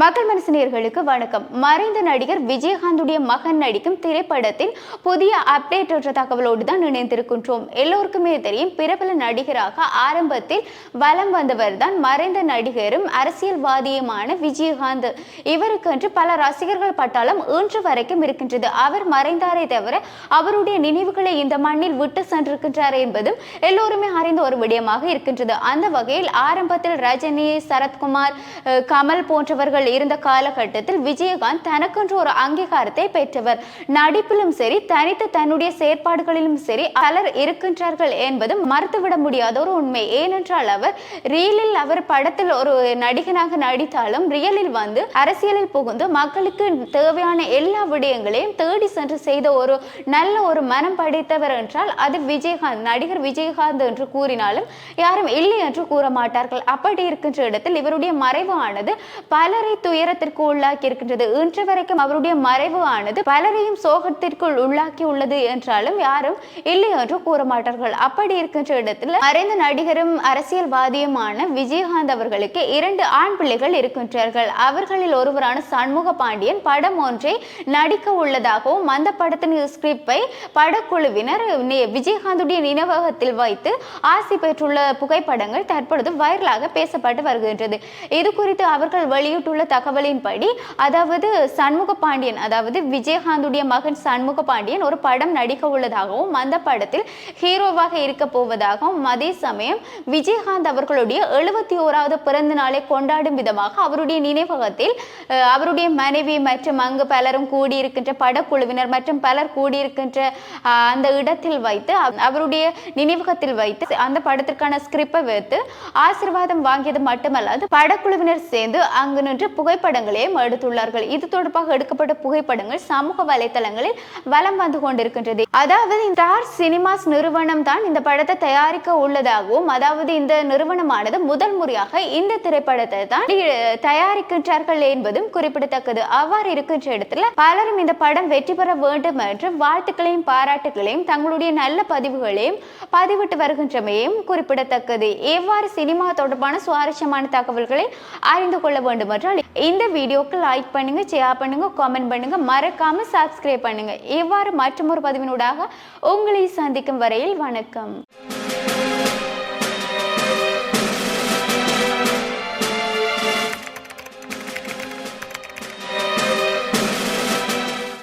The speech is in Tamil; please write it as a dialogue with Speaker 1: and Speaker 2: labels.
Speaker 1: மக்கள் மனசினியர்களுக்கு வணக்கம். மறைந்த நடிகர் விஜயகாந்துடைய மகன் நடிக்கும் திரைப்படத்தின் புதிய அப்டேட் என்ற தகவலோடு தான் இணைந்திருக்கின்றோம். எல்லோருக்குமே தெரியும் பிரபல நடிகராக ஆரம்பத்தில் வலம் வந்தவர் தான் மறைந்த நடிகரும் அரசியல்வாதியுமான விஜயகாந்த். இவருக்கென்று பல ரசிகர்கள் பட்டாளம் இன்று வரைக்கும் இருக்கின்றது. அவர் மறைந்தாரே தவிர அவருடைய நினைவுகளை இந்த மண்ணில் விட்டு சென்றிருக்கின்றார் என்பதும் எல்லோருமே அறிந்த ஒரு விடயமாக இருக்கின்றது. அந்த வகையில் ஆரம்பத்தில் ரஜினி சரத்குமார் கமல் போன்றவர்கள் இருந்த காலகட்டத்தில் விஜயகாந்த் தனக்கென்று ஒரு அங்கீகாரத்தை பெற்றவர். நடிப்பிலும் சரி தனித்து தன்னுடைய செயற்பாடுகளிலும் சரி பலர் இருக்கின்றார்கள் என்பது மறுத்துவிட முடியாத ஒரு உண்மை. ஏனென்றால் அவர் ரீலில் அவர் படத்தில் ஒரு நடிகனாக நடித்தாலும் ரியலில் வந்து அரசியலில் புகுந்து மக்களுக்கு தேவையான எல்லா விடயங்களையும் தேடி சென்று செய்த ஒரு நல்ல ஒரு மனம் படைத்தவர் என்றால் அது விஜயகாந்த். நடிகர் விஜயகாந்த் என்று கூறினாலும் யாரும் இல்லை என்று கூற மாட்டார்கள் அப்படி இருக்கின்ற இடத்தில் இவருடைய மறைவு ஆனது பலரை துயரத்திற்கு உள்ளாக்கி இருக்கின்றது. இன்று வரைக்கும் அவருடைய மறைவு ஆனது பலரையும் சோகத்திற்குள் உள்ளாக்கி உள்ளது என்றாலும் யாரும் இல்லை என்று கூற மாட்டார்கள். அப்படி இருக்கின்ற இடத்தில் மறைந்த நடிகரும் அரசியல்வாதியுமான விஜயகாந்த் அவர்களுக்கு இரண்டு ஆண் பிள்ளைகள் இருக்கின்றார்கள். அவர்களில் ஒருவரான சண்முக பாண்டியன் படம் ஒன்றை நடிக்க உள்ளதாகவும் அந்த படத்தின் ஸ்கிரிப்டை படக்குழுவினர் விஜயகாந்துடைய நினைவகத்தில் வைத்து ஆசி பெற்றுள்ள புகைப்படங்கள் தற்பொழுது வைரலாக பேசப்பட்டு வருகின்றது. இது குறித்து அவர்கள் வெளியிட்டுள்ள தகவலின்படி அதாவது சண்முக பாண்டியன் அதாவது விஜயகாந்துடைய மகன் சண்முக பாண்டியன் ஒரு படம் நடிக்க உள்ளதாகவும் அந்த படத்தில் ஹீரோவாக இருக்க போவதாகவும் அதே சமயம் விஜயகாந்த் அவர்களுடைய எழுபத்தி ஓராவது பிறந்த நாளை கொண்டாடும் விதமாக அவருடைய நினைவகத்தில் அவருடைய மனைவி மற்றும் அங்கு பலரும் கூடியிருக்கின்ற படக்குழுவினர் மற்றும் பலர் கூடியிருக்கின்ற அந்த இடத்தில் வைத்து அவருடைய நினைவகத்தில் வைத்து அந்த படத்திற்கான ஸ்கிரிப்பை வைத்து ஆசீர்வாதம் வாங்கியது மட்டுமல்லாது படக்குழுவினர் சேர்ந்து அங்கு நின்று புகைப்படங்களையும் எடுத்துள்ளார்கள். இது தொடர்பாக எடுக்கப்பட்ட புகைப்படங்கள் சமூக வலைத்தளங்களில் வலம் வந்து கொண்டிருக்கின்றது. அதாவது இந்த ஸ்டார் சினிமாஸ் நிறுவனம் தான் இந்த படத்தை தயாரிக்க உள்ளதாகவும் அதாவது இந்த நிறுவனமானது முதல் முறையாக இந்த திரைப்படத்தை தான் தயாரிக்கின்றார்கள் என்பதும் குறிப்பிடத்தக்கது. அவ்வாறு இருக்கின்ற இடத்துல பலரும் இந்த படம் வெற்றி பெற வேண்டும் என்று வாழ்த்துக்களையும் பாராட்டுகளையும் தங்களுடைய நல்ல பதிவுகளையும் பதிவிட்டு வருகின்றமையும் குறிப்பிடத்தக்கது. எவ்வாறு சினிமா தொடர்பான சுவாரஸ்யமான தகவல்களை அறிந்து கொள்ள வேண்டும் என்றால் இந்த வீடியோக்கு லைக் பண்ணுங்கள் ஷேர் பண்ணுங்கள் காமெண்ட் பண்ணுங்கள் மறக்காமல் சப்ஸ்கிரைப் பண்ணுங்கள் இவ்வாறு மற்றொரு பதிவினூடாக உங்களை சந்திக்கும் வரையில் வணக்கம்.